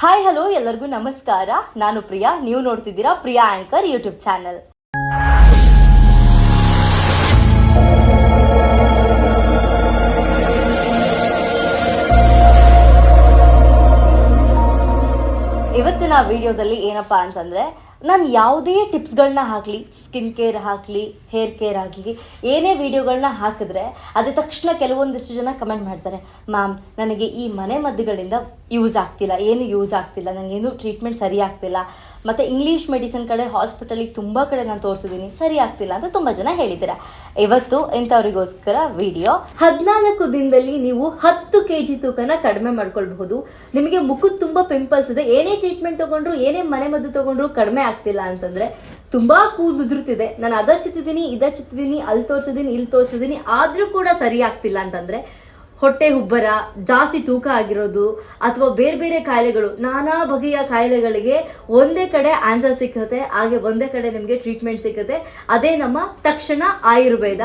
Hi hello ಎಲ್ಲರಿಗೂ ನಮಸ್ಕಾರ. ನಾನು ಪ್ರಿಯಾ. ನೀವು ನೋಡ್ತಿದ್ದೀರಾ ಪ್ರಿಯಾ ಆಂಕರ್ ಯೂಟ್ಯೂಬ್ ಚಾನೆಲ್ ಇವತ್ತಿನ ವಿಡಿಯೋದಲ್ಲಿ ಏನಪ್ಪಾ ಅಂತಂದ್ರೆ ನಾನು ಯಾವುದೇ ಟಿಪ್ಸ್ಗಳನ್ನ ಹಾಕಲಿ ಸ್ಕಿನ್ ಕೇರ್ ಹಾಕಲಿ ಹೇರ್ ಕೇರ್ ಆಗಲಿ ಏನೇ ವಿಡಿಯೋಗಳನ್ನ ಹಾಕಿದ್ರೆ ಅದೇ ತಕ್ಷಣ ಕೆಲವೊಂದಿಷ್ಟು ಜನ ಕಮೆಂಟ್ ಮಾಡ್ತಾರೆ ಮ್ಯಾಮ್ ನನಗೆ ಈ ಮನೆ ಮದ್ದುಗಳಿಂದ ಯೂಸ್ ಆಗ್ತಿಲ್ಲ, ಏನು ಯೂಸ್ ಆಗ್ತಿಲ್ಲ ನನಗೇನು ಟ್ರೀಟ್ಮೆಂಟ್ ಸರಿ ಆಗ್ತಿಲ್ಲ. ಮತ್ತು ಇಂಗ್ಲೀಷ್ ಮೆಡಿಸಿನ್ ಕಡೆ ಹಾಸ್ಪಿಟಲಿಗೆ ತುಂಬ ಕಡೆ ನಾನು ತೋರಿಸಿದ್ದೀನಿ ಸರಿ ಆಗ್ತಿಲ್ಲ ಅಂತ ತುಂಬ ಜನ ಹೇಳಿದ್ದೀರಾ? ಇವತ್ತು ಇಂಥವ್ರಿಗೋಸ್ಕರ ವಿಡಿಯೋ ಹದಿನಾಲ್ಕು ದಿನದಲ್ಲಿ ನೀವು ಹತ್ತು ಕೆ ಜಿ ತೂಕನ ಕಡಿಮೆ ಮಾಡ್ಕೊಳ್ಬಹುದು. ನಿಮಗೆ ಮುಖದ ತುಂಬ ಪಿಂಪಲ್ಸ್ ಇದೆ, ಏನೇ ಟ್ರೀಟ್ಮೆಂಟ್ ತಗೊಂಡ್ರು, ಏನೇ ಮನೆ ಮದ್ದು ತಗೊಂಡ್ರು ಕಡಿಮೆ ಆಗ್ತಿಲ್ಲ ಅಂತಂದ್ರೆ ತುಂಬಾ ಕೂದಲು ಉದುರ್ತಿದೆ. ನಾನು ಅದ ಚಿತ್ತಿದ್ದೀನಿ ಇದ ಚಿತ್ತಿದ್ದೀನಿ ಅಲ್ಲಿ ತೋರಿಸಿದ್ದೀನಿ, ಇಲ್ಲಿ ತೋರಿಸಿದ್ದೀನಿ, ಆದ್ರೂ ಕೂಡ ಸರಿ ಆಗ್ತಿಲ್ಲ ಅಂತಂದ್ರೆ ಹೊಟ್ಟೆ ಉಬ್ಬರ ಜಾಸ್ತಿ ತೂಕ ಆಗಿರೋದು, ಅಥವಾ ಬೇರೆ ಬೇರೆ ಕಾಯಿಲೆಗಳು, ನಾನಾ ಬಗೆಯ ಕಾಯಿಲೆಗಳಿಗೆ ಒಂದೇ ಕಡೆ ಆನ್ಸರ್ ಸಿಕ್ಕತ್ತೆ, ಹಾಗೆ ಒಂದೇ ಕಡೆ ನಿಮಗೆ ಟ್ರೀಟ್ಮೆಂಟ್ ಸಿಕ್ಕತ್ತೆ. ಅದೇ ನಮ್ಮ ತಕ್ಷಣ ಆಯುರ್ವೇದ.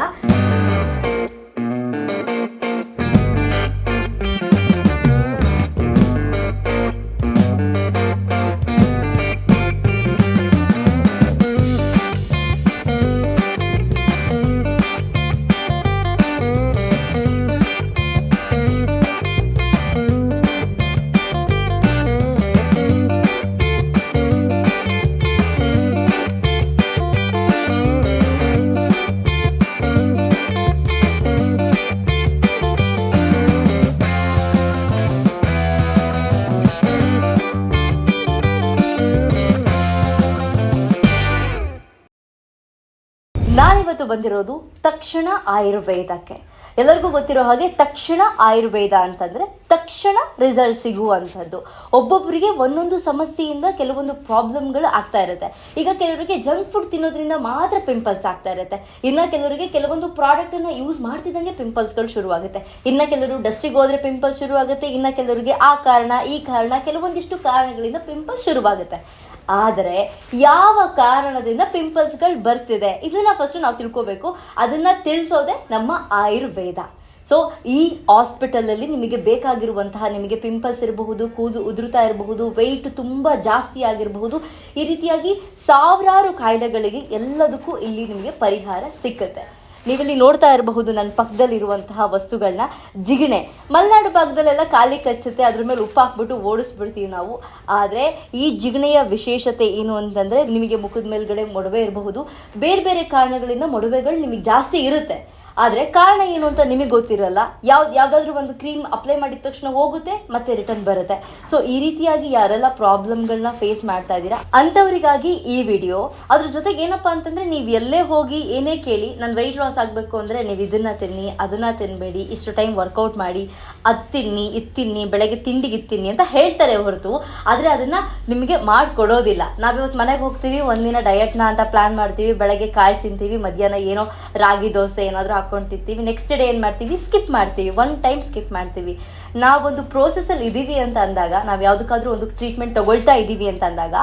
ನಾನಿವತ್ತು ಬಂದಿರೋದು ತಕ್ಷಣ ಆಯುರ್ವೇದಕ್ಕೆ. ಎಲ್ಲರಿಗೂ ಗೊತ್ತಿರೋ ಹಾಗೆ ತಕ್ಷಣ ಆಯುರ್ವೇದ ಅಂತಂದ್ರೆ ತಕ್ಷಣ ರಿಸಲ್ಟ್ ಸಿಗುವಂಥದ್ದು. ಒಬ್ಬೊಬ್ಬರಿಗೆ ಒಂದೊಂದು ಸಮಸ್ಯೆಯಿಂದ ಕೆಲವೊಂದು ಪ್ರಾಬ್ಲಮ್ಗಳು ಆಗ್ತಾ ಇರುತ್ತೆ. ಈಗ ಕೆಲವರಿಗೆ ಜಂಕ್ ಫುಡ್ ತಿನ್ನೋದ್ರಿಂದ ಮಾತ್ರ ಪಿಂಪಲ್ಸ್ ಆಗ್ತಾ ಇರುತ್ತೆ. ಇನ್ನ ಕೆಲವರಿಗೆ ಕೆಲವೊಂದು ಪ್ರಾಡಕ್ಟ್ ಅನ್ನ ಯೂಸ್ ಮಾಡ್ತಿದ್ದಂಗೆ ಪಿಂಪಲ್ಸ್ಗಳು ಶುರುವಾಗುತ್ತೆ. ಇನ್ನ ಕೆಲವರು ಡಸ್ಟಿಗೆ ಹೋದ್ರೆ ಪಿಂಪಲ್ಸ್ ಶುರುವಾಗುತ್ತೆ. ಇನ್ನ ಕೆಲವರಿಗೆ ಆ ಕಾರಣ, ಈ ಕಾರಣ, ಕೆಲವೊಂದಿಷ್ಟು ಕಾರಣಗಳಿಂದ ಪಿಂಪಲ್ಸ್ ಶುರುವಾಗುತ್ತೆ. ಆದರೆ ಯಾವ ಕಾರಣದಿಂದ ಪಿಂಪಲ್ಸ್ಗಳು ಬರ್ತಿದೆ? ಇದನ್ನ ಫಸ್ಟ್ ನಾವು ತಿಳ್ಕೋಬೇಕು. ಅದನ್ನ ತಿಳಿಸೋದೆ ನಮ್ಮ ಆಯುರ್ವೇದ. ಸೊ ಈ ಹಾಸ್ಪಿಟಲಲ್ಲಿ ನಿಮಗೆ ಬೇಕಾಗಿರುವಂತಹ ನಿಮಗೆ ಪಿಂಪಲ್ಸ್ ಇರಬಹುದು ಕೂದು ಉದುರುತ್ತಾ ಇರಬಹುದು ವೆಯ್ಟ್ ತುಂಬ ಜಾಸ್ತಿ ಆಗಿರಬಹುದು, ಈ ರೀತಿಯಾಗಿ ಸಾವಿರಾರು ಕಾಯಿಲೆಗಳಿಗೆ ಎಲ್ಲದಕ್ಕೂ ಇಲ್ಲಿ ನಿಮಗೆ ಪರಿಹಾರ ಸಿಕ್ಕತ್ತೆ. ನೀವಿಲ್ಲಿ ನೋಡ್ತಾ ಇರಬಹುದು ನನ್ನ ಪಕ್ಕದಲ್ಲಿರುವಂತಹ ವಸ್ತುಗಳನ್ನ ಜಿಗಣೆ. ಮಲೆನಾಡು ಭಾಗದಲ್ಲೆಲ್ಲ ಖಾಲಿ ಕಚ್ಚುತ್ತೆ, ಅದ್ರ ಮೇಲೆ ಉಪ್ಪು ಹಾಕ್ಬಿಟ್ಟು ಓಡಿಸ್ಬಿಡ್ತೀವಿ ನಾವು. ಆದರೆ ಈ ಜಿಗಣೆಯ ವಿಶೇಷತೆ ಏನು ಅಂತಂದರೆ ನಿಮಗೆ ಮುಖದ ಮೇಲ್ಗಡೆ ಮೊಡವೆ ಇರಬಹುದು. ಬೇರೆ ಬೇರೆ ಕಾರಣಗಳಿಂದ ಮೊಡವೆಗಳು ನಿಮಗೆ ಜಾಸ್ತಿ ಇರುತ್ತೆ. ಆದರೆ ಕಾರಣ ಏನು ಅಂತ ನಿಮಗೆ ಗೊತ್ತಿರಲ್ಲ. ಯಾವ್ದು ಯಾವುದಾದ್ರೂ ಒಂದು ಕ್ರೀಮ್ ಅಪ್ಲೈ ಮಾಡಿದ ತಕ್ಷಣ ಹೋಗುತ್ತೆ, ಮತ್ತೆ ರಿಟರ್ನ್ ಬರುತ್ತೆ. ಸೊ ಈ ರೀತಿಯಾಗಿ ಯಾರೆಲ್ಲ ಪ್ರಾಬ್ಲಮ್ಗಳನ್ನ ಫೇಸ್ ಮಾಡ್ತಾ ಇದ್ದೀರಾ, ಅಂಥವರಿಗಾಗಿ ಈ ವಿಡಿಯೋ ಅದ್ರ ಜೊತೆಗೆ ಏನಪ್ಪಾ ಅಂತಂದ್ರೆ ನೀವು ಎಲ್ಲೇ ಹೋಗಿ ಏನೇ ಕೇಳಿ, ನಾನು ವೆಯ್ಟ್ ಲಾಸ್ ಆಗಬೇಕು ಅಂದರೆ ನೀವು ಇದನ್ನ ತಿನ್ನಿ, ಅದನ್ನ ತಿನ್ನಬೇಡಿ ಇಷ್ಟು ಟೈಮ್ ವರ್ಕೌಟ್ ಮಾಡಿ, ಅದು ತಿನ್ನಿ, ಇದು ತಿನ್ನಿ, ಬೆಳಗ್ಗೆ ತಿಂಡಿಗೆ ತಿನ್ನಿ ಅಂತ ಹೇಳ್ತಾರೆ ಹೊರತು. ಆದರೆ ಅದನ್ನ ನಿಮಗೆ ಮಾಡಿಕೊಡೋದಿಲ್ಲ. ನಾವಿವತ್ತು ಮನೆಗೆ ಹೋಗ್ತೀವಿ, ಒಂದಿನ ಡಯಟ್ನ ಅಂತ ಪ್ಲಾನ್ ಮಾಡ್ತೀವಿ, ಬೆಳಗ್ಗೆ ಕಾಯಿ ತಿಂತೀವಿ, ಮಧ್ಯಾಹ್ನ ಏನೋ ರಾಗಿ ದೋಸೆ ಏನಾದರೂ ತಿಂತೀವಿ ನೆಕ್ಸ್ಟ್ ಡೇ ಏನು ಮಾಡ್ತೀವಿ? ಸ್ಕಿಪ್ ಮಾಡ್ತೀವಿ. ಒನ್ ಟೈಮ್ ಸ್ಕಿಪ್ ಮಾಡ್ತೀವಿ. ನಾವೊಂದು ಪ್ರೋಸೆಸ್ಸಲ್ಲಿ ಇದ್ದೀವಿ ಅಂತ ಅಂದಾಗ, ನಾವು ಯಾವುದಕ್ಕಾದ್ರೂ ಒಂದು ಟ್ರೀಟ್ಮೆಂಟ್ ತಗೊಳ್ತಾ ಇದ್ದೀವಿ ಅಂತ ಅಂದಾಗ,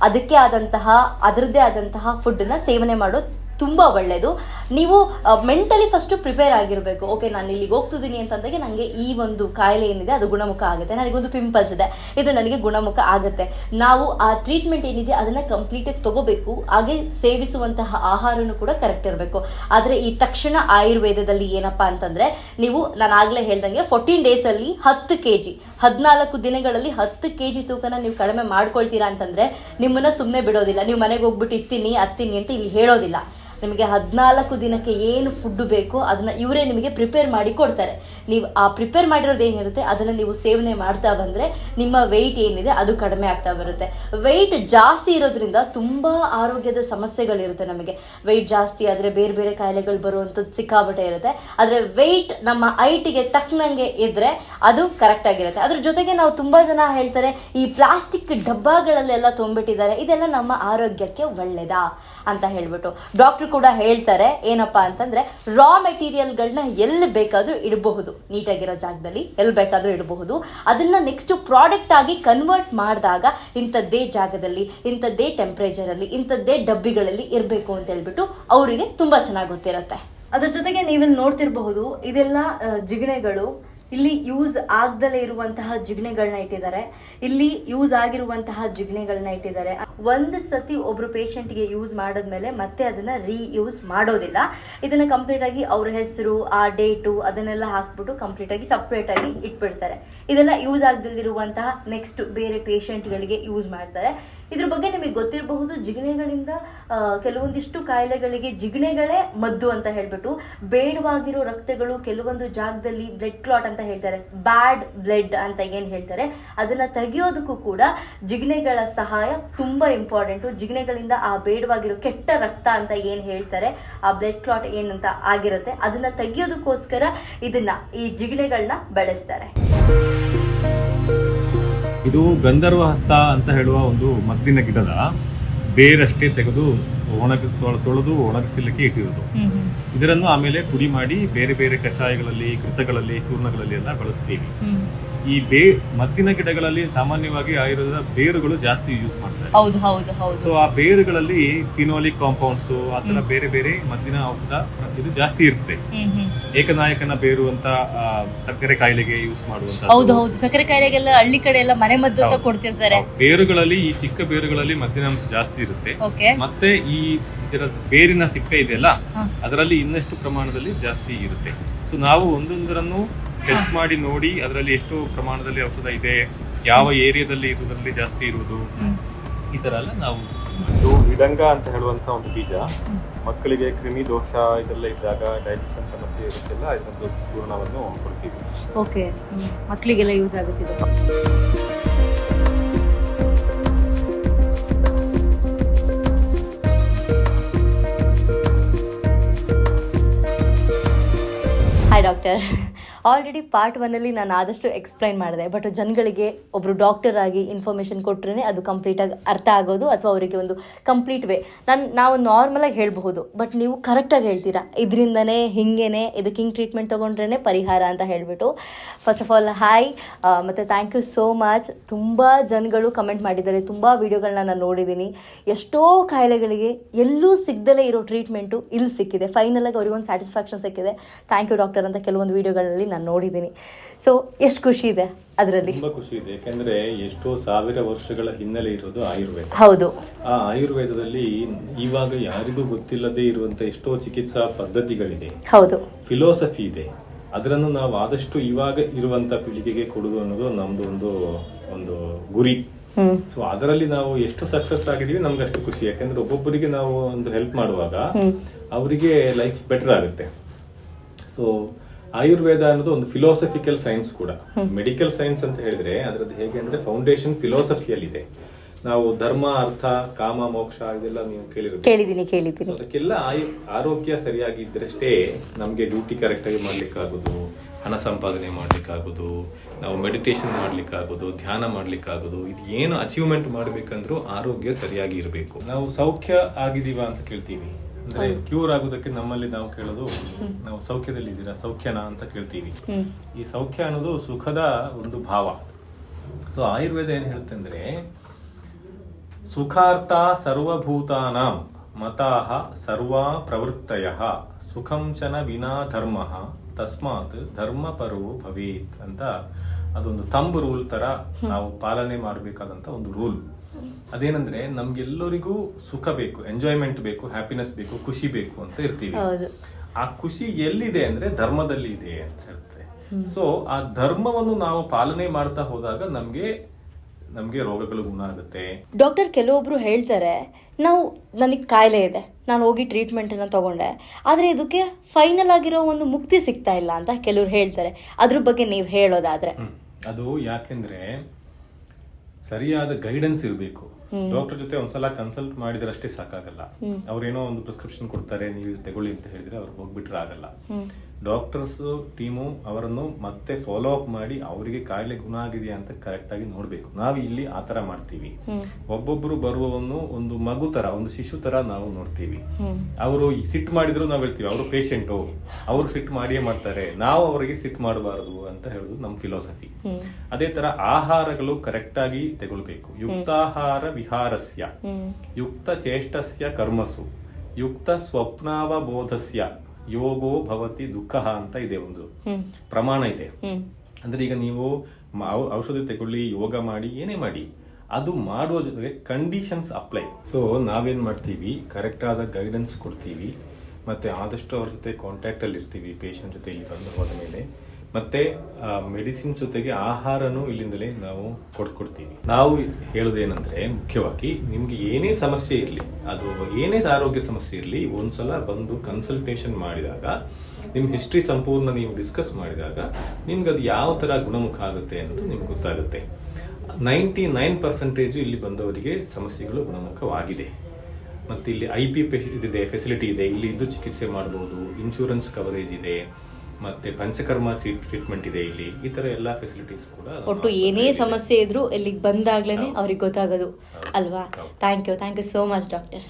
ಅದಕ್ಕೆ ಆದಂತಹ, ಅದರದ್ದೇ ಆದಂತಹ ಫುಡ್ಡನ್ನು ಸೇವನೆ ಮಾಡೋದು ತುಂಬ ಒಳ್ಳೆಯದು ನೀವು ಮೆಂಟಲಿ ಫಸ್ಟು ಪ್ರಿಪೇರ್ ಆಗಿರಬೇಕು. ಓಕೆ ನಾನು ಇಲ್ಲಿಗೆ ಹೋಗ್ತಿದ್ದೀನಿ ಅಂತಂದಾಗ ನನಗೆ ಈ ಒಂದು ಕಾಯಿಲೆ ಏನಿದೆ, ಅದು ಗುಣಮುಖ ಆಗುತ್ತೆ. ನನಗೊಂದು ಪಿಂಪಲ್ಸ್ ಇದೆ. ಇದು ನನಗೆ ಗುಣಮುಖ ಆಗುತ್ತೆ. ನಾವು ಆ ಟ್ರೀಟ್ಮೆಂಟ್ ಏನಿದೆ, ಅದನ್ನು ಕಂಪ್ಲೀಟಾಗಿ ತಗೋಬೇಕು. ಹಾಗೆ ಸೇವಿಸುವಂತಹ ಆಹಾರನೂ ಕೂಡ ಕರೆಕ್ಟ್ ಇರಬೇಕು. ಆದರೆ ಈ ತಕ್ಷಣ ಆಯುರ್ವೇದದಲ್ಲಿ ಏನಪ್ಪ ಅಂತಂದರೆ, ನೀವು, ನಾನು ಆಗಲೇ ಹೇಳ್ದಂಗೆ ಫೋರ್ಟೀನ್ ಡೇಸಲ್ಲಿ ಹತ್ತು ಕೆ ಜಿ ಹದಿನಾಲ್ಕು ದಿನಗಳಲ್ಲಿ ಹತ್ತು ಕೆ ಜಿ ತೂಕನ ನೀವು ಕಡಿಮೆ ಮಾಡ್ಕೊಳ್ತೀರಾ ಅಂತಂದರೆ ನಿಮ್ಮನ್ನು ಸುಮ್ಮನೆ ಬಿಡೋದಿಲ್ಲ. ನೀವು ಮನೆಗೆ ಹೋಗ್ಬಿಟ್ಟು ಇತ್ತೀನಿ ಹತ್ತೀನಿ ಅಂತ ಇಲ್ಲಿ ಹೇಳೋದಿಲ್ಲ. ನಿಮಗೆ ಹದಿನಾಲ್ಕು ದಿನಕ್ಕೆ ಏನು ಫುಡ್ ಬೇಕೋ ಅದನ್ನ ಇವರೇ ನಿಮಗೆ ಪ್ರಿಪೇರ್ ಮಾಡಿ ಕೊಡ್ತಾರೆ. ನೀವು ಆ ಪ್ರಿಪೇರ್ ಮಾಡಿರೋದು ಏನಿರುತ್ತೆ ಅದನ್ನ ನೀವು ಸೇವನೆ ಮಾಡ್ತಾ ಬಂದ್ರೆ ನಿಮ್ಮ ವೆಯ್ಟ್ ಏನಿದೆ ಅದು ಕಡಿಮೆ ಆಗ್ತಾ ಬರುತ್ತೆ. ವೆಯ್ಟ್ ಜಾಸ್ತಿ ಇರೋದ್ರಿಂದ ತುಂಬಾ ಆರೋಗ್ಯದ ಸಮಸ್ಯೆಗಳಿರುತ್ತೆ ನಮಗೆ. ವೆಯ್ಟ್ ಜಾಸ್ತಿ ಆದರೆ ಬೇರೆ ಬೇರೆ ಕಾಯಿಲೆಗಳು ಬರುವಂಥದ್ದು ಸಿಕ್ಕಾಬಟ್ಟೆ ಇರುತ್ತೆ. ಆದರೆ ವೆಯ್ಟ್ ನಮ್ಮ ಐಟಿಗೆ ತಕ್ಕನಂಗೆ ಇದ್ರೆ ಅದು ಕರೆಕ್ಟ್ ಆಗಿರುತ್ತೆ. ಅದ್ರ ಜೊತೆಗೆ ನಾವು ತುಂಬಾ ಜನ ಹೇಳ್ತಾರೆ, ಈ ಪ್ಲಾಸ್ಟಿಕ್ ಡಬ್ಬಗಳಲ್ಲೆಲ್ಲ ತುಂಬಿಟ್ಟಿದ್ದಾರೆ ಇದೆಲ್ಲ ನಮ್ಮ ಆರೋಗ್ಯಕ್ಕೆ ಒಳ್ಳೇದಾ? ಅಂತ ಹೇಳ್ಬಿಟ್ಟು. ಡಾಕ್ಟರ್ ಕೂಡ ಹೇಳ್ತಾರೆ ಏನಪ್ಪಾ ಅಂತಂದ್ರೆ ರಾ ಮೆಟೀರಿಯಲ್ಗಳನ್ನ ಎಲ್ಲಿ ಬೇಕಾದ್ರೂ ಇಡಬಹುದು. ನೀಟಾಗಿರೋ ಜಾಗದಲ್ಲಿ ಎಲ್ಲಿ ಬೇಕಾದ್ರೂ ಇಡಬಹುದು. ಅದನ್ನ ನೆಕ್ಸ್ಟ್ ಪ್ರಾಡಕ್ಟ್ ಆಗಿ ಕನ್ವರ್ಟ್ ಮಾಡಿದಾಗ ಇಂಥದ್ದೇ ಜಾಗದಲ್ಲಿ, ಇಂಥದ್ದೇ ಟೆಂಪ್ರೇಚರ್ ಅಲ್ಲಿ, ಇಂಥದ್ದೇ ಡಬ್ಬಿಗಳಲ್ಲಿ ಇರಬೇಕು ಅಂತ ಹೇಳ್ಬಿಟ್ಟು ಅವರಿಗೆ ತುಂಬಾ ಚೆನ್ನಾಗಿ ಗೊತ್ತಿರುತ್ತೆ. ಅದ್ರ ಜೊತೆಗೆ ನೀವಿಲ್ಲಿ ನೋಡ್ತಿರಬಹುದು ಇದೆಲ್ಲ ಜಿಗಣೆಗಳು ಇಲ್ಲಿ ಯೂಸ್ ಆಗ್ದಲೇ ಇರುವಂತಹ ಜಿಗಣೆಗಳನ್ನ ಇಟ್ಟಿದ್ದಾರೆ. ಇಲ್ಲಿ ಯೂಸ್ ಆಗಿರುವಂತಹ ಜಿಗಣೆಗಳನ್ನ ಇಟ್ಟಿದ್ದಾರೆ. ಒಂದ್ ಸತಿ ಒಬ್ರು ಪೇಷಂಟ್ಗೆ ಯೂಸ್ ಮಾಡಿದ್ಮೇಲೆ ಮತ್ತೆ ಅದನ್ನ ರೀಯೂಸ್ ಮಾಡೋದಿಲ್ಲ. ಇದನ್ನ ಕಂಪ್ಲೀಟ್ ಆಗಿ ಅವ್ರ ಹೆಸರು, ಆ ಡೇಟು ಅದನ್ನೆಲ್ಲ ಹಾಕ್ಬಿಟ್ಟು ಕಂಪ್ಲೀಟ್ ಆಗಿ ಸಪ್ರೇಟ್ ಆಗಿ ಇಟ್ಬಿಡ್ತಾರೆ. ಇದೆಲ್ಲ ಯೂಸ್ ಆಗದಿರುವಂತಹ ನೆಕ್ಸ್ಟ್ ಬೇರೆ ಪೇಷಂಟ್ಗಳಿಗೆ ಯೂಸ್ ಮಾಡ್ತಾರೆ. ಇದ್ರ ಬಗ್ಗೆ ನಿಮಗೆ ಗೊತ್ತಿರಬಹುದು, ಜಿಗಣೆಗಳಿಂದ ಕೆಲವೊಂದಿಷ್ಟು ಕಾಯಿಲೆಗಳಿಗೆ ಜಿಗಣೆಗಳೇ ಮದ್ದು ಅಂತ ಹೇಳ್ಬಿಟ್ಟು, ಬೇಡವಾಗಿರೋ ರಕ್ತಗಳು ಕೆಲವೊಂದು ಜಾಗದಲ್ಲಿ ಬ್ಲಡ್ ಕ್ಲಾಟ್ ಅಂತ ಹೇಳ್ತಾರೆ ಬ್ಯಾಡ್ ಬ್ಲಡ್ ಅಂತ ಏನ್ ಹೇಳ್ತಾರೆ, ಅದನ್ನ ತೆಗೆಯೋದಕ್ಕೂ ಕೂಡ ಜಿಗಣೆಗಳ ಸಹಾಯ ತುಂಬಾ ಇಂಪಾರ್ಟೆಂಟು ಜಿಗಣೆಗಳಿಂದ ಆ ಬೇಡವಾಗಿರೋ ಕೆಟ್ಟ ರಕ್ತ ಅಂತ ಏನ್ ಹೇಳ್ತಾರೆ, ಆ ಬ್ಲಡ್ ಕ್ಲಾಟ್ ಏನಂತ ಆಗಿರುತ್ತೆ, ಅದನ್ನ ತೆಗೆಯೋದಕ್ಕೋಸ್ಕರ ಇದನ್ನ ಈ ಜಿಗಣೆಗಳನ್ನ ಬೆಳೆಸ್ತಾರೆ. ಇದು ಗಂಧರ್ವ ಹಸ್ತ ಅಂತ ಹೇಳುವ ಒಂದು ಮದ್ದಿನ ಗಿಡದ ಬೇರಷ್ಟೇ ತೆಗೆದು ಒಣಗಿಸ್ ತೊಳ- ತೊಳೆದು ಒಣಗಿಸಲಿಕ್ಕೆ ಇಟ್ಟಿರೋದು. ಇದರನ್ನು ಆಮೇಲೆ ಪುಡಿ ಮಾಡಿ ಬೇರೆ ಬೇರೆ ಕಷಾಯಗಳಲ್ಲಿ ಕೃತಗಳಲ್ಲಿ ಚೂರ್ಣಗಳಲ್ಲಿ ಎಲ್ಲ ಬಳಸ್ತೀವಿ. ಈ ಬೇ ಮದ್ದಿನ ಗಿಡಗಳಲ್ಲಿ ಸಾಮಾನ್ಯವಾಗಿ ಆಯುರ್ವೇದ ಬೇರುಗಳು ಜಾಸ್ತಿ ಯೂಸ್ ಮಾಡ್ತಾರೆ. ಹೌದು ಹೌದು ಹೌದು. ಸೊ ಆ ಬೇರುಗಳಲ್ಲಿ ಫಿನೋಲಿಕ್ ಕಾಂಪೌಂಡ್ಸ್ ಆ ತರ ಬೇರೆ ಬೇರೆ ಮದ್ದಿನ ಔಷಧ ಇದು ಜಾಸ್ತಿ ಇರುತ್ತೆ. ಏಕನಾಯಕನ ಬೇರು ಅಂತ ಆ, ಸಕ್ಕರೆ ಕಾಯಿಲೆಗೆ ಯೂಸ್ ಮಾಡುವಂತ ಹೌದು ಹೌದು. ಸಕ್ಕರೆ ಕಾಯಿಲೆಗೆಲ್ಲ ಹಳ್ಳಿ ಕಡೆ ಎಲ್ಲ ಮನೆ ಮದ್ದು ಅಂತ ಹೌದು. ಕೊಡ್ತಿರ್ತಾರೆ. ಬೇರುಗಳಲ್ಲಿ ಈ ಚಿಕ್ಕ ಬೇರುಗಳಲ್ಲಿ ಮದ್ದಿನ ಅಂಶ ಜಾಸ್ತಿ ಇರುತ್ತೆ. ಓಕೆ. ಮತ್ತೆ ಈ ಇದರ ಬೇರಿನ ಸಿಪ್ಪೆ ಇದೆಯಲ್ಲ ಅಲ್ಲ ಅದರಲ್ಲಿ ಇನ್ನಷ್ಟು ಪ್ರಮಾಣದಲ್ಲಿ ಜಾಸ್ತಿ ಇರುತ್ತೆ. ಸೊ ನಾವು ಒಂದೊಂದರನ್ನು ಟೆಸ್ಟ್ ಮಾಡಿ ನೋಡಿ ಅದರಲ್ಲಿ ಎಷ್ಟು ಪ್ರಮಾಣದಲ್ಲಿ ಔಷಧ ಇದೆ ಯಾವ ಏರಿಯಾದಲ್ಲಿ ಇರುವುದರಲ್ಲಿ ಜಾಸ್ತಿ ಇರುವುದು. ಈ ಥರ ಎಲ್ಲ ನಾವು ಇದು ವಿಡಂಗ ಅಂತ ಹೇಳುವಂತ ಒಂದು ಬೀಜ. ಮಕ್ಕಳಿಗೆ ಕ್ರಿಮಿ ದೋಷ ಇದೆಲ್ಲ ಇದ್ದಾಗ ಡೈಜೆಷನ್ ಸಮಸ್ಯೆ ಇರುತ್ತೆಲ್ಲ ಇದೊಂದು ಚೂರ್ಣವನ್ನು ಕೊಡ್ತೀವಿ. ಓಕೆ. ಮಕ್ಕಳಿಗೆಲ್ಲ ಯೂಸ್ ಆಗುತ್ತಿದೆ ಇದು. ಹಾಯ್ ಡಾಕ್ಟರ್ ಆಲ್ರೆಡಿ ಪಾರ್ಟ್ ಒನ್ನಲ್ಲಿ ನಾನು ಆದಷ್ಟು ಎಕ್ಸ್ಪ್ಲೈನ್ ಮಾಡಿದೆ. ಬಟ್ ಜನಗಳಿಗೆ ಒಬ್ಬರು ಡಾಕ್ಟರ್ ಆಗಿ ಇನ್ಫಾರ್ಮೇಷನ್ ಕೊಟ್ಟರೆ ಅದು ಕಂಪ್ಲೀಟಾಗಿ ಅರ್ಥ ಆಗೋದು ಅಥವಾ ಅವರಿಗೆ ಒಂದು ಕಂಪ್ಲೀಟ್ ವೇ ನಾನು, ನಾವು ನಾರ್ಮಲಾಗಿ ಹೇಳಬಹುದು. ಬಟ್ ನೀವು ಕರೆಕ್ಟಾಗಿ ಹೇಳ್ತೀರಾ? ಇದರಿಂದನೇ, ಹಿಂಗೇನೆ, ಇದಕ್ಕೆ ಹಿಂಗೆ ಟ್ರೀಟ್ಮೆಂಟ್ ತೊಗೊಂಡ್ರೇ ಪರಿಹಾರ ಅಂತ ಹೇಳಿಬಿಟ್ಟು. ಫಸ್ಟ್ ಆಫ್ ಆಲ್ ಹಾಯ್ ಮತ್ತು ಥ್ಯಾಂಕ್ ಯು ಸೋ ಮಚ್ ತುಂಬ ಜನಗಳು ಕಮೆಂಟ್ ಮಾಡಿದ್ದಾರೆ. ತುಂಬ ವೀಡಿಯೋಗಳನ್ನ ನಾನು ನೋಡಿದ್ದೀನಿ. ಎಷ್ಟೋ ಕಾಯಿಲೆಗಳಿಗೆ ಎಲ್ಲೂ ಸಿಗ್ದಲೇ ಇರೋ ಟ್ರೀಟ್ಮೆಂಟು ಇಲ್ಲಿ ಸಿಕ್ಕಿದೆ. ಫೈನಲಾಗಿ ಅವ್ರಿಗೊಂದು ಸ್ಯಾಟಿಸ್ಫ್ಯಾಕ್ಷನ್ ಸಿಕ್ಕಿದೆ. ಥ್ಯಾಂಕ್ ಯು ಡಾಕ್ಟರ್ ಅಂತ ಕೆಲವೊಂದು ವೀಡಿಯೋಗಳಲ್ಲಿ ನಾನು ನೋಡಿದ್ದೀನಿ. ಸೊ ಎಷ್ಟು ಖುಷಿ ಇದೆ ಅದರಲ್ಲಿ? ತುಂಬಾ ಖುಷಿ ಇದೆ. ಯಾಕಂದ್ರೆ ಎಷ್ಟೋ ಸಾವಿರ ವರ್ಷಗಳ ಹಿನ್ನೆಲೆ ಇರೋದು ಆಯುರ್ವೇದ. ಹೌದು. ಆ ಆಯುರ್ವೇದದಲ್ಲಿ ಇವಾಗ ಯಾರಿಗೂ ಗೊತ್ತಿಲ್ಲದೆ ಇರುವಂತ ಎಷ್ಟೋ ಚಿಕಿತ್ಸಾ ಪದ್ಧತಿಗಳಿದೆ. ಹೌದು. ಫಿಲೋಸಫಿ ಇದೆ. ಅದರನ್ನು ನಾವು ಆದಷ್ಟು ಇವಾಗ ಇರುವಂತ ಪೀಳಿಗೆಗೆ ಕೊಡುವುದು ಅನ್ನೋದು ನಮ್ದು ಒಂದು ಒಂದು ಗುರಿ. ಸೊ ಅದರಲ್ಲಿ ನಾವು ಎಷ್ಟು ಸಕ್ಸಸ್ ಆಗಿದೀವಿ ನಮ್ಗೆ ಅಷ್ಟು ಖುಷಿ. ಯಾಕಂದ್ರೆ ಒಬ್ಬೊಬ್ಬರಿಗೆ ನಾವು ಒಂದು ಹೆಲ್ಪ್ ಮಾಡುವಾಗ ಅವರಿಗೆ ಲೈಫ್ ಬೆಟರ್ ಆಗುತ್ತೆ. ಸೊ ಆಯುರ್ವೇದ ಅನ್ನೋದು ಒಂದು ಫಿಲಾಸಫಿಕಲ್ ಸೈನ್ಸ್ ಕೂಡ. ಮೆಡಿಕಲ್ ಸೈನ್ಸ್ ಅಂತ ಹೇಳಿದ್ರೆ ಅದರದ್ದು ಹೇಗೆ ಅಂದ್ರೆ ಫೌಂಡೇಶನ್ ಫಿಲಾಸಫಿಯಲ್ಲಿದೆ ನಾವು ಧರ್ಮ ಅರ್ಥ ಕಾಮ ಮೋಕ್ಷ ಇದೆಲ್ಲ ನೀವು ಕೇಳಿದ್ದೀನಿ ಕೇಳಿದ್ದೀನಿ. ಅದಕ್ಕೆಲ್ಲ ಆರೋಗ್ಯ ಸರಿಯಾಗಿ ಇದ್ರಷ್ಟೇ ನಮಗೆ ಡ್ಯೂಟಿ ಕರೆಕ್ಟ್ ಆಗಿ ಮಾಡ್ಲಿಕ್ಕಾಗೋದು ಹಣ ಸಂಪಾದನೆ ಮಾಡ್ಲಿಕ್ಕಾಗೋದು ನಾವು ಮೆಡಿಟೇಷನ್ ಮಾಡ್ಲಿಕ್ಕಾಗೋದು ಧ್ಯಾನ ಮಾಡ್ಲಿಕ್ಕಾಗೋದು ಇದು ಏನು ಅಚೀವ್ಮೆಂಟ್ ಮಾಡ್ಬೇಕಂದ್ರೂ ಆರೋಗ್ಯ ಸರಿಯಾಗಿ ಇರಬೇಕು. ನಾವು ಸೌಖ್ಯ ಆಗಿದೀವ ಅಂತ ಕೇಳ್ತೀವಿ. ಅಂದ್ರೆ ಕ್ಯೂರ್ ಆಗೋದಕ್ಕೆ ನಮ್ಮಲ್ಲಿ ನಾವು ಕೇಳೋದು ನಾವು ಸೌಖ್ಯದಲ್ಲಿ ಇದ್ದೀರಾ ಸೌಖ್ಯನಾ ಅಂತ ಕೇಳ್ತೀವಿ. ಈ ಸೌಖ್ಯ ಅನ್ನೋದು ಸುಖದ ಒಂದು ಭಾವ. ಸೊ ಆಯುರ್ವೇದ ಏನ್ ಹೇಳುತ್ತೆ ಅಂದ್ರೆ ಸುಖಾರ್ಥ ಸರ್ವಭೂತಾನಾಂ ಮತಾಹ ಸರ್ವಾ ಪ್ರವೃತ್ತಯ ಸುಖಂಚನ ವಿನಾ ಧರ್ಮ ತಸ್ಮಾತ್ ಧರ್ಮ ಪರೋ ಭವೇತ್ ಅಂತ ಅದೊಂದು ತಂಬ್ ರೂಲ್ ತರ ನಾವು ಪಾಲನೆ ಮಾಡಬೇಕಾದಂತ ಒಂದು ರೂಲ್. ಅದೇನಂದ್ರೆ ನಮ್ಗೆಲ್ಲರಿಗೂ ಸುಖ ಬೇಕು ಎಂಜಾಯ್ಮೆಂಟ್ ಬೇಕು ಹ್ಯಾಪಿನೆಸ್ ಬೇಕು ಖುಷಿ ಬೇಕು ಅಂತ ಇರ್ತೀವಿ. ಆ ಖುಷಿ ಎಲ್ಲಿದೆ ಅಂದ್ರೆ ಧರ್ಮದಲ್ಲಿ ಇದೆ ಅಂತ ಹೇಳ್ತಾರೆ ಸೊ ಆ ಧರ್ಮವನ್ನು ನಾವು ಪಾಲನೆ ಮಾಡ್ತಾ ಹೋದಾಗ ನಮ್ಗೆ ನಮ್ಗೆ ರೋಗಗಳು ಗುಣ ಆಗುತ್ತೆ. ಡಾಕ್ಟರ್ ಕೆಲವೊಬ್ರು ಹೇಳ್ತಾರೆ ನಾವು ನನಗೆ ಕಾಯಿಲೆ ಇದೆ. ನಾನು ಹೋಗಿ ಟ್ರೀಟ್ಮೆಂಟನ್ನು ತಗೊಂಡೆ. ಆದ್ರೆ ಇದಕ್ಕೆ ಫೈನಲ್ ಆಗಿರೋ ಒಂದು ಮುಕ್ತಿ ಸಿಗ್ತಾ ಇಲ್ಲ ಅಂತ ಕೆಲವ್ರು ಹೇಳ್ತಾರೆ. ಅದ್ರ ಬಗ್ಗೆ ನೀವು ಹೇಳೋದಾದ್ರೆ. ಅದು ಯಾಕೆಂದ್ರೆ ಸರಿಯಾದ ಗೈಡೆನ್ಸ್ ಇರಬೇಕು. ಡಾಕ್ಟರ್ ಜೊತೆ ಒಂದ್ಸಲ ಕನ್ಸಲ್ಟ್ ಮಾಡಿದ್ರಷ್ಟೇ ಸಾಕಾಗಲ್ಲ. ಅವ್ರೇನೋ ಒಂದು ಪ್ರಿಸ್ಕ್ರಿಪ್ಷನ್ ಕೊಡ್ತಾರೆ ನೀವು ತಗೊಳ್ಳಿ ಅಂತ ಹೇಳಿದ್ರೆ ಅವ್ರು ಹೋಗ್ಬಿಟ್ರೆ ಆಗಲ್ಲ. ಡಾಕ್ಟರ್ಸ್ ಟೀಮು ಅವರನ್ನು ಮತ್ತೆ ಫಾಲೋ ಅಪ್ ಮಾಡಿ ಅವರಿಗೆ ಕಾಯಿಲೆ ಗುಣ ಆಗಿದೆಯಾ ಅಂತ ಕರೆಕ್ಟ್ ಆಗಿ ನೋಡ್ಬೇಕು. ನಾವು ಇಲ್ಲಿ ಆ ತರ ಮಾಡ್ತೀವಿ. ಒಬ್ಬೊಬ್ರು ಬರುವವನ್ನು ಒಂದು ಮಗು ತರ ಒಂದು ಶಿಶು ತರ ನಾವು ನೋಡ್ತೀವಿ. ಅವರು ಸಿಟ್ ಮಾಡಿದ್ರು ನಾವು ಹೇಳ್ತೀವಿ ಅವರು ಪೇಷಂಟು ಅವ್ರು ಸಿಟ್ ಮಾಡಿಯೇ ಮಾಡ್ತಾರೆ ನಾವು ಅವರಿಗೆ ಸಿಟ್ ಮಾಡಬಾರದು ಅಂತ ಹೇಳುದು ನಮ್ಮ ಫಿಲಾಸಫಿ ಅದೇ ತರ ಆಹಾರಗಳು ಕರೆಕ್ಟ್ ಆಗಿ ತಗೊಳ್ಬೇಕು. ಯುಕ್ತಾಹಾರ ವಿಹಾರಸ್ಯ. ಯುಕ್ತ ಚೇಷ್ಟಸ್ಯ ಕರ್ಮಸು. ಯುಕ್ತ ಸ್ವಪ್ನಾವಬೋಧಸ್ಯ. ಯೋಗೋ ಭವತಿ ದುಃಖ ಅಂತ ಇದೆ ಒಂದು. ಪ್ರಮಾಣ ಇದೆ. ಅಂದ್ರೆ ಈಗ ನೀವು ಔಷಧಿ ತಗೊಳ್ಳಿ ಯೋಗ ಮಾಡಿ ಏನೇ ಮಾಡಿ ಅದು ಮಾಡುವ ಜೊತೆಗೆ ಕಂಡೀಷನ್ಸ್ ಅಪ್ಲೈ ಸೊ ನಾವೇನ್ ಮಾಡ್ತೀವಿ? ಕರೆಕ್ಟ್ ಆದ ಗೈಡೆನ್ಸ್ ಕೊಡ್ತೀವಿ. ಮತ್ತೆ ಆದಷ್ಟು ಅವ್ರ ಜೊತೆ ಕಾಂಟ್ಯಾಕ್ಟ್ ಅಲ್ಲಿ ಇರ್ತೀವಿ ಪೇಷಂಟ್ ಜೊತೆ ಇಲ್ಲಿ ಬಂದು ಹೋದ ಮೇಲೆ. ಮತ್ತೆ ಮೆಡಿಸಿನ್ ಜೊತೆಗೆ ಆಹಾರನೂ ಇಲ್ಲಿಂದಲೇ ನಾವು ಕೊಡ್ಕೊಡ್ತೀವಿ ನಾವು ಹೇಳೋದೇನೆಂದ್ರೆ ಮುಖ್ಯವಾಗಿ ನಿಮ್ಗೆ ಏನೇ ಸಮಸ್ಯೆ ಇರಲಿ, ಅದು ಏನೇ ಆರೋಗ್ಯ ಸಮಸ್ಯೆ ಇರಲಿ, ಒಂದ್ಸಲ ಬಂದು ಕನ್ಸಲ್ಟೇಷನ್ ಮಾಡಿದಾಗ ನಿಮ್ಮ ಹಿಸ್ಟ್ರಿ ಸಂಪೂರ್ಣ ನೀವು ಡಿಸ್ಕಸ್ ಮಾಡಿದಾಗ, ನಿಮ್ಗೆ ಅದು ಯಾವ ತರ ಗುಣಮುಖ ಆಗುತ್ತೆ ಅನ್ನೋದು ನಿಮ್ಗೆ ಗೊತ್ತಾಗುತ್ತೆ. ನೈಂಟಿ ನೈನ್ ಪರ್ಸೆಂಟೇಜು ಇಲ್ಲಿ ಬಂದವರಿಗೆ ಸಮಸ್ಯೆಗಳು ಗುಣಮುಖವಾಗಿದೆ. ಮತ್ತೆ ಇಲ್ಲಿ ಐ ಪಿ ಇದಿದೆ ಫೆಸಿಲಿಟಿ ಇದೆ, ಇಲ್ಲಿ ಇದ್ದು ಚಿಕಿತ್ಸೆ ಮಾಡಬಹುದು ಇನ್ಶೂರೆನ್ಸ್ ಕವರೇಜ್ ಇದೆ. ಮತ್ತೆ ಪಂಚಕರ್ಮ ಟ್ರೀಟ್ಮೆಂಟ್ ಇದೆ ಇಲ್ಲಿ. ಈ ತರ ಎಲ್ಲಾ ಫೆಸಿಲಿಟೀಸ್ ಕೂಡ ಒಟ್ಟು ಏನೇ ಸಮಸ್ಯೆ ಇದ್ರೂ ಇಲ್ಲಿಗೆ ಬಂದಾಗ್ಲೇನೆ ಅವ್ರಿಗೆ ಗೊತ್ತಾಗೋದು. ಅಲ್ವಾ. Thank you thank you so much doctor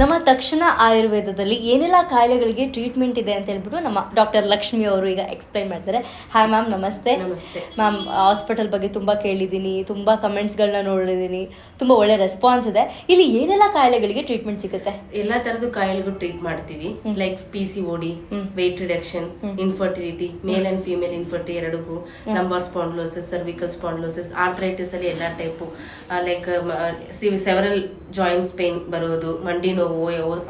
ನಮ್ಮ ತಕ್ಷಣ ಆಯುರ್ವೇದದಲ್ಲಿ ಏನೆಲ್ಲ ಕಾಯಿಲೆಗಳಿಗೆ ಟ್ರೀಟ್ಮೆಂಟ್ ಇದೆ ಅಂತ ಹೇಳ್ಬಿಟ್ಟು ನಮ್ಮ ಡಾಕ್ಟರ್ ಲಕ್ಷ್ಮಿ ಅವರು ಈಗ ಎಕ್ಸ್ಪ್ಲೈನ್ ಮಾಡ್ತಾರೆ. ಹಾಯ್ ಮ್ಯಾಮ್ ನಮಸ್ತೆ. ನಮಸ್ತೆ. ಮ್ಯಾಮ್ ಹಾಸ್ಪಿಟಲ್ ಬಗ್ಗೆ ತುಂಬ ಕೇಳಿದ್ದೀನಿ ತುಂಬ ಕಮೆಂಟ್ಸ್ಗಳನ್ನ ನೋಡಿದ್ದೀನಿ ತುಂಬ ಒಳ್ಳೆ ರೆಸ್ಪಾನ್ಸ್ ಇದೆ. ಇಲ್ಲಿ ಏನೆಲ್ಲ ಕಾಯಿಲೆಗಳಿಗೆ ಟ್ರೀಟ್ಮೆಂಟ್ ಸಿಗುತ್ತೆ? ಎಲ್ಲಾ ತರದ್ದು ಕಾಯಿಲೆಗೂ ಟ್ರೀಟ್ ಮಾಡ್ತೀವಿ. Like P C O D. Weight reduction infertility male and female infertility ಎರಡಕ್ಕೂ number spondylosis cervical spondylosis arthritis ಅಲ್ಲಿ ಎಲ್ಲಾ type like several joints pain ಬರೋದು ಮಂಡಿ ನೋವು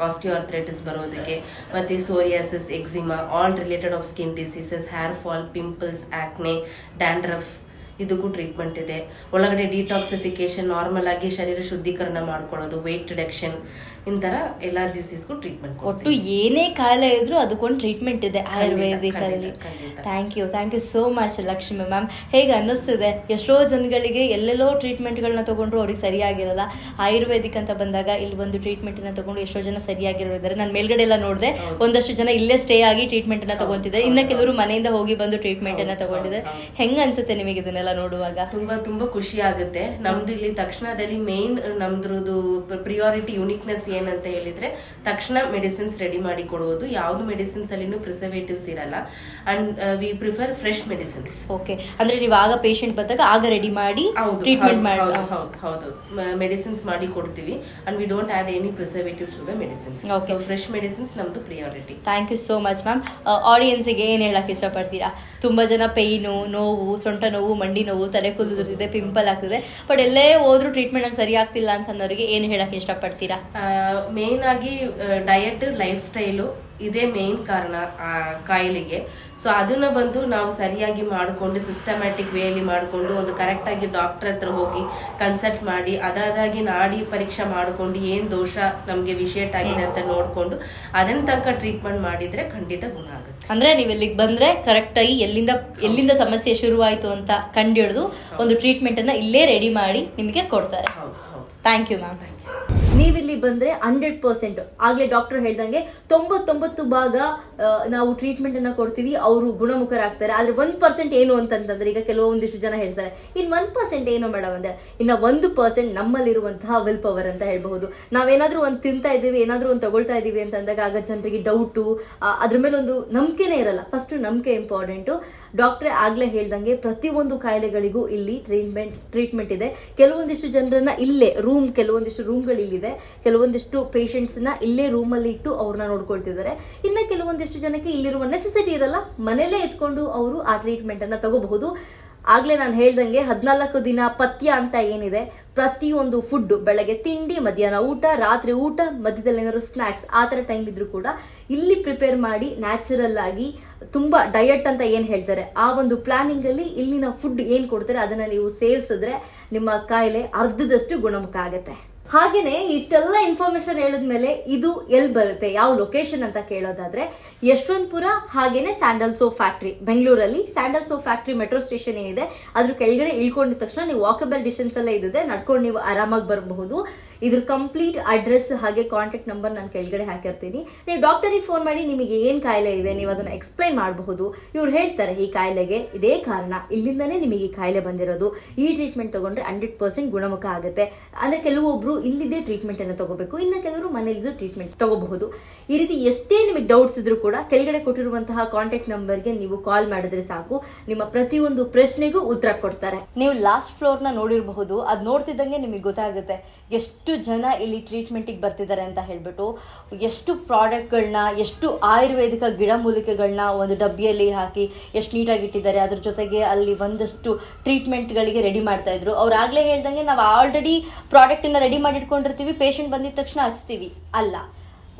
ಆಸ್ಟಿಯೋಆರ್ಥ್ರೈಟಿಸ್ ಬರೋದಕ್ಕೆ, ಮತ್ತು psoriasis eczema all related of skin diseases hair fall pimples acne dandruff ಇದಕ್ಕೂ treatment ಇದೆ. ಒಳಗಡೆ ಡಿಟಾಕ್ಸಿಫಿಕೇಶನ್ ನಾರ್ಮಲ್ ಆಗಿ ಶರೀರ ಶುದ್ಧೀಕರಣ ಮಾಡ್ಕೊಳ್ಳೋದು ವೆಯ್ಟ್ ರಿಡಕ್ಷನ್ ಇಂತರ ಎಲ್ಲಾ ಡಿಸೀಸ್ಗೂ ಟ್ರೀಟ್ಮೆಂಟ್ ಒಟ್ಟು ಏನೇ ಕಾಯಿಲೆ ಇದ್ರೂ ಅದಕ್ಕೊಂದು ಟ್ರೀಟ್ಮೆಂಟ್ ಇದೆ ಆಯುರ್ವೇದಿಕ್ ಆಯುರ್ವೇದಿಕಲ್ಲಿ ಖಂಡಿತ. Thank you thank you so much Lakshmi ma'am ಹೇಗೆ ಅನ್ನಿಸ್ತಿದೆ? ಎಷ್ಟೋ ಜನಗಳಿಗೆ ಎಲ್ಲೆಲ್ಲೋ ಟ್ರೀಟ್ಮೆಂಟ್ಗಳನ್ನ ತಗೊಂಡ್ರು ಅವ್ರಿಗೆ ಸರಿಯಾಗಿರಲ್ಲ. ಆಯುರ್ವೇದಿಕ್ ಅಂತ ಬಂದಾಗ ಇಲ್ಲಿ ಒಂದು ಟ್ರೀಟ್ಮೆಂಟನ್ನ ತಗೊಂಡು ಎಷ್ಟೋ ಜನ ಸರಿಯಾಗಿರೋರಿದ್ದಾರೆ ನಾನು ಮೇಲ್ಗಡೆ ಎಲ್ಲ ನೋಡಿದೆ ಒಂದಷ್ಟು ಜನ ಇಲ್ಲೇ ಸ್ಟೇ ಆಗಿ ಟ್ರೀಟ್ಮೆಂಟ್ ಅನ್ನ ತಗೊಂತಿದ್ದಾರೆ. ಇನ್ನ ಕೆಲವರು ಮನೆಯಿಂದ ಹೋಗಿ ಬಂದು ಟ್ರೀಟ್ಮೆಂಟ್ ಅನ್ನ ತಗೊಂಡಿದ್ದಾರೆ. ಹೆಂಗ್ ಅನ್ಸುತ್ತೆ ನಿಮಗೆ ಇದನ್ನೆಲ್ಲ ನೋಡುವಾಗ? ತುಂಬಾ ತುಂಬಾ ಖುಷಿ ಆಗುತ್ತೆ. ನಮ್ದು ಇಲ್ಲಿ ತಕ್ಷಣದಲ್ಲಿ ಮೇನ್ ನಮ್ದ್ರದ್ದು ಪ್ರಿಯಾರಿಟಿ ಯುನಿಕ್ನೆಸ್ ಏನಂತ ಹೇಳಿದ್ರೆ ತಕ್ಷಣ ಮೆಡಿಸಿನ್ಸ್ ರೆಡಿ ಮಾಡಿ ಕೊಡುವುದು. ಯಾವ್ದು ಮೆಡಿಸಿನ್ಸ್ ಅಲ್ಲಿನೂ ಪ್ರಿಸರ್ವೇಟಿವ್ಸ್ ಇರಲ್ಲ. And we prefer fresh medicines. Okay. ಅಂದ್ರೆ ನೀವು ಆಗ ಪೇಷಂಟ್ ಬಂದಾಗ ಆಗ ರೆಡಿ ಮಾಡಿ ಹೌದು ಟ್ರೀಟ್ಮೆಂಟ್ ಮಾಡಿ ಹೌದು ಮೆಡಿಸಿನ್ಸ್ ಮಾಡಿ ಕೊಡ್ತೀವಿ. And we don't add any preservatives to the medicines. Okay. So fresh medicines ನಮ್ದು priority. Thank you so much ma'am. ಆಡಿಯನ್ಸಿಗೆ ಏನು ಹೇಳಕ್ಕೆ ಇಷ್ಟಪಡ್ತೀರಾ? ತುಂಬಾ ಜನ ಪೈನು ನೋವು ಸೊಂಟ ನೋವು ಮಂಡಿ ನೋವು ತಲೆ ಕುದುರ್ತಿದೆ ಪಿಂಪಲ್ ಆಗ್ತಿದೆ. ಬಟ್ ಎಲ್ಲೇ ಹೋದ್ರೂ ಟ್ರೀಟ್ಮೆಂಟ್ ನಂಗೆ ಸರಿ ಆಗ್ತಿಲ್ಲ ಅಂತ ಅನ್ನೋರಿಗೆ ಏನು ಹೇಳಕ್ಕೆ ಇಷ್ಟಪಡ್ತೀರಾ? ಮೇನ್ ಆಗಿ ಡಯಟ್ ಲೈಫ್ ಸ್ಟೈಲು ಇದೇ ಮೇನ್ ಕಾರಣ ಕಾಯಿಲೆಗೆ. ಸೊ ಅದನ್ನ ಬಂದು ನಾವು ಸರಿಯಾಗಿ ಮಾಡಿಕೊಂಡು ಸಿಸ್ಟಮ್ಯಾಟಿಕ್ ವೇಯಲ್ಲಿ ಮಾಡಿಕೊಂಡು ಒಂದು ಕರೆಕ್ಟ್ ಆಗಿ ಡಾಕ್ಟರ್ ಹತ್ರ ಹೋಗಿ ಕನ್ಸಲ್ಟ್ ಮಾಡಿ ಅದಾದಾಗಿ ನಾಡಿ ಪರೀಕ್ಷೆ ಮಾಡಿಕೊಂಡು ಏನು ದೋಷ ನಮಗೆ ವಿಷೇಟ್ ಆಗಿದೆ ಅಂತ ನೋಡಿಕೊಂಡು ಅದನ್ನ ತನಕ ಟ್ರೀಟ್ಮೆಂಟ್ ಮಾಡಿದ್ರೆ ಖಂಡಿತ ಗುಣ ಆಗುತ್ತೆ. ಅಂದ್ರೆ ನೀವು ಇಲ್ಲಿಗೆ ಬಂದ್ರೆ ಕರೆಕ್ಟ್ ಆಗಿ ಎಲ್ಲಿಂದ ಎಲ್ಲಿಂದ ಸಮಸ್ಯೆ ಶುರುವಾಯಿತು ಅಂತ ಕಂಡು ಹಿಡಿದು ಒಂದು ಟ್ರೀಟ್ಮೆಂಟ್ ಅನ್ನ ಇಲ್ಲೇ ರೆಡಿ ಮಾಡಿ ನಿಮಗೆ ಕೊಡ್ತಾರೆ. ಥ್ಯಾಂಕ್ ಯು ಮ್ಯಾಮ್ ನೀವಿಲ್ಲಿ ಬಂದ್ರೆ ಹಂಡ್ರೆಡ್ ಪರ್ಸೆಂಟ್. ಆಗ್ಲೇ ಡಾಕ್ಟರ್ ಹೇಳ್ದಂಗೆ ತೊಂಬತ್ತೊಂಬತ್ತು ಭಾಗ ನಾವು ಟ್ರೀಟ್ಮೆಂಟ್ ಅನ್ನ ಕೊಡ್ತೀವಿ, ಅವರು ಗುಣಮುಖರಾಗ್ತಾರೆ. ಆದ್ರೆ ಒಂದ್ ಪರ್ಸೆಂಟ್ ಏನು ಅಂತಂತಂದ್ರೆ ಈಗ ಕೆಲವೊಂದಿಷ್ಟು ಜನ ಹೇಳ್ತಾರೆ, ಇನ್ ಒಂದ್ ಪರ್ಸೆಂಟ್ ಏನು ಮೇಡಮ್? ಅಂದ್ರೆ ಇನ್ನ ಒಂದು ಪರ್ಸೆಂಟ್ ನಮ್ಮಲ್ಲಿರುವಂತಹ ವಿಲ್ ಪವರ್ ಅಂತ ಹೇಳ್ಬಹುದು. ನಾವೇನಾದ್ರೂ ಒಂದ್ ತಿಂತಾ ಇದೀವಿ ಏನಾದ್ರೂ ಒಂದ್ ತಗೊಳ್ತಾ ಇದೀವಿ ಅಂತಂದಾಗ ಆಗ ಜನರಿಗೆ ಡೌಟು ಅದ್ರ ಮೇಲೆ ಒಂದು ನಂಬಿಕೆನೇ ಇರಲ್ಲ. ಫಸ್ಟ್ ನಂಬಿಕೆ ಇಂಪಾರ್ಟೆಂಟು ಡಾಕ್ಟ್ರೆ ಆಗ್ಲೇ ಹೇಳ್ದಂಗೆ ಪ್ರತಿಯೊಂದು ಕಾಯಿಲೆಗಳಿಗೂ ಇಲ್ಲಿ ಟ್ರೀಟ್ಮೆಂಟ್ ಟ್ರೀಟ್ಮೆಂಟ್ ಇದೆ. ಕೆಲವೊಂದಿಷ್ಟು ಜನರನ್ನ ಇಲ್ಲೇ ರೂಮ್ ಕೆಲವೊಂದಿಷ್ಟು ರೂಮ್ಗಳಿಲ್ಲಿದೆ ಕೆಲವೊಂದಿಷ್ಟು ಪೇಷಂಟ್ಸ್ನ ಇಲ್ಲೇ ರೂಮಲ್ಲಿ ಇಟ್ಟು ಅವ್ರನ್ನ ನೋಡ್ಕೊಳ್ತಿದ್ದಾರೆ. ಇನ್ನ ಕೆಲವೊಂದಿಷ್ಟು ಜನಕ್ಕೆ ಇಲ್ಲಿರುವ ನೆಸೆಸಿಟಿ ಇರಲ್ಲ ಮನೆಯಲ್ಲೇ ಎತ್ಕೊಂಡು ಅವರು ಆ ಟ್ರೀಟ್ಮೆಂಟ್ ಅನ್ನ ತಗೋಬಹುದು. ಆಗ್ಲೇ ನಾನು ಹೇಳ್ದಂಗೆ ಹದಿನಾಲ್ಕು ದಿನ ಪಥ್ಯ ಅಂತ ಏನಿದೆ, ಪ್ರತಿಯೊಂದು ಫುಡ್ ಬೆಳಗ್ಗೆ ತಿಂಡಿ, ಮಧ್ಯಾಹ್ನ ಊಟ, ರಾತ್ರಿ ಊಟ, ಮಧ್ಯದಲ್ಲಿ ಏನಾದ್ರು ಸ್ನ್ಯಾಕ್ಸ್ ಆ ಥರ ಟೈಮ್ ಇದ್ರೂ ಕೂಡ ಇಲ್ಲಿ ಪ್ರಿಪೇರ್ ಮಾಡಿ ನ್ಯಾಚುರಲ್ ಆಗಿ ತುಂಬಾ ಡಯಟ್ ಅಂತ ಏನು ಹೇಳ್ತಾರೆ, ಆ ಒಂದು ಪ್ಲಾನಿಂಗ್ ಅಲ್ಲಿ ಇಲ್ಲಿನ ಫುಡ್ ಏನು ಕೊಡ್ತಾರೆ, ಅದನ್ನ ನೀವು ಸೇವಿಸಿದ್ರೆ ನಿಮ್ಮ ಕಾಯಿಲೆ ಅರ್ಧದಷ್ಟು ಗುಣಮುಖ ಆಗುತ್ತೆ. ಹಾಗೇನೆ ಇಷ್ಟೆಲ್ಲ ಇನ್ಫಾರ್ಮೇಶನ್ ಹೇಳಿದ್ಮೇಲೆ ಇದು ಎಲ್ಲಿ ಬರುತ್ತೆ? ಯಾವ ಲೊಕೇಶನ್ ಅಂತ ಕೇಳೋದಾದ್ರೆ ಯಶವಂತಪುರ ಹಾಗೇನೆ ಸ್ಯಾಂಡಲ್ ಸೋ ಫ್ಯಾಕ್ಟ್ರಿ ಬೆಂಗಳೂರಲ್ಲಿ sandal soap factory metro station ಏನಿದೆ, ಅದ್ರ ಕೆಳಗಡೆ ಇಳ್ಕೊಂಡಿದ ತಕ್ಷಣ ನೀವು ವಾಕಬಲ್ ಡಿಸ್ಟೆನ್ಸ್ ಎಲ್ಲ ಇದೆ ನಡ್ಕೊಂಡು ನೀವು ಆರಾಮಾಗಿ ಬರಬಹುದು. ಇದ್ರ ಕಂಪ್ಲೀಟ್ ಅಡ್ರೆಸ್ ಹಾಗೆ ಕಾಂಟ್ಯಾಕ್ಟ್ ನಂಬರ್ ನಾನು ಕೆಳಗಡೆ ಹಾಕಿರ್ತೀನಿ. ನೀವು ಡಾಕ್ಟರಿಗೆ ಫೋನ್ ಮಾಡಿ ನಿಮಗೆ ಏನ್ ಕಾಯಿಲೆ ಇದೆ ನೀವು ಅದನ್ನ ಎಕ್ಸ್ಪ್ಲೈನ್ ಮಾಡಬಹುದು. ಇವ್ರು ಹೇಳ್ತಾರೆ, ಈ ಕಾಯಿಲೆಗೆ ಇದೇ ಕಾರಣ, ಇಲ್ಲಿಂದನೇ ನಿಮಗೆ ಈ ಕಾಯಿಲೆ ಬಂದಿರೋದು. ಈ ಟ್ರೀಟ್ಮೆಂಟ್ ತಗೊಂಡ್ರೆ ಹಂಡ್ರೆಡ್ ಪರ್ಸೆಂಟ್ ಗುಣಮುಖ ಆಗುತ್ತೆ. ಅಂದ್ರೆ ಕೆಲವೊಬ್ರು ಇಲ್ಲಿದೆ ಟ್ರೀಟ್ಮೆಂಟ್ ಅನ್ನು ತಗೋಬೇಕು, ಇನ್ನು ಕೆಲವರು ಮನೇಲಿದ್ದು ಟ್ರೀಟ್ಮೆಂಟ್ ತಗೋಬಹುದು. ಈ ರೀತಿ ಎಷ್ಟೇ ನಿಮಗೆ ಡೌಟ್ಸ್ ಇದ್ರೂ ಕೂಡ ಕೆಳಗಡೆ ಕೊಟ್ಟಿರುವಂತಹ ಕಾಂಟ್ಯಾಕ್ಟ್ ನಂಬರ್ಗೆ ನೀವು ಕಾಲ್ ಮಾಡಿದ್ರೆ ಸಾಕು. ನಿಮ್ಮ ಪ್ರತಿಯೊಂದು ಪ್ರಶ್ನೆಗೂ ಉತ್ತರ ಕೊಡ್ತಾರೆ. ನೀವು ಲಾಸ್ಟ್ ಫ್ಲೋರ್ನ ನೋಡಿರಬಹುದು, ಅದ್ ನೋಡ್ತಿದ್ದಂಗೆ ನಿಮಗೆ ಗೊತ್ತಾಗುತ್ತೆ. ಎಷ್ಟು ಜನ ಇಲ್ಲಿ ಟ್ರೀಟ್ಮೆಂಟಿಗೆ ಬರ್ತಿದ್ದಾರೆ ಅಂತ ಹೇಳ್ಬಿಟ್ಟು, ಎಷ್ಟು ಪ್ರಾಡಕ್ಟ್ಗಳನ್ನ ಎಷ್ಟು ಆಯುರ್ವೇದಿಕ ಗಿಡಮೂಲಿಕೆಗಳನ್ನ ಒಂದು ಡಬ್ಬಿಯಲ್ಲಿ ಹಾಕಿ ಎಷ್ಟು ನೀಟಾಗಿ ಇಟ್ಟಿದ್ದಾರೆ, ಅದ್ರ ಜೊತೆಗೆ ಅಲ್ಲಿ ಒಂದಷ್ಟು ಟ್ರೀಟ್ಮೆಂಟ್ಗಳಿಗೆ ರೆಡಿ ಮಾಡ್ತಾ ಇದ್ರು. ಅವ್ರು ಆಗಲೇ ಹೇಳ್ದಂಗೆ ನಾವು ಆಲ್ರೆಡಿ ಪ್ರಾಡಕ್ಟನ್ನು ರೆಡಿ ಮಾಡಿ ಇಟ್ಕೊಂಡಿರ್ತೀವಿ ಪೇಷಂಟ್ ಬಂದಿದ ತಕ್ಷಣ ಹಚ್ತೀವಿ. ಅಲ್ಲ,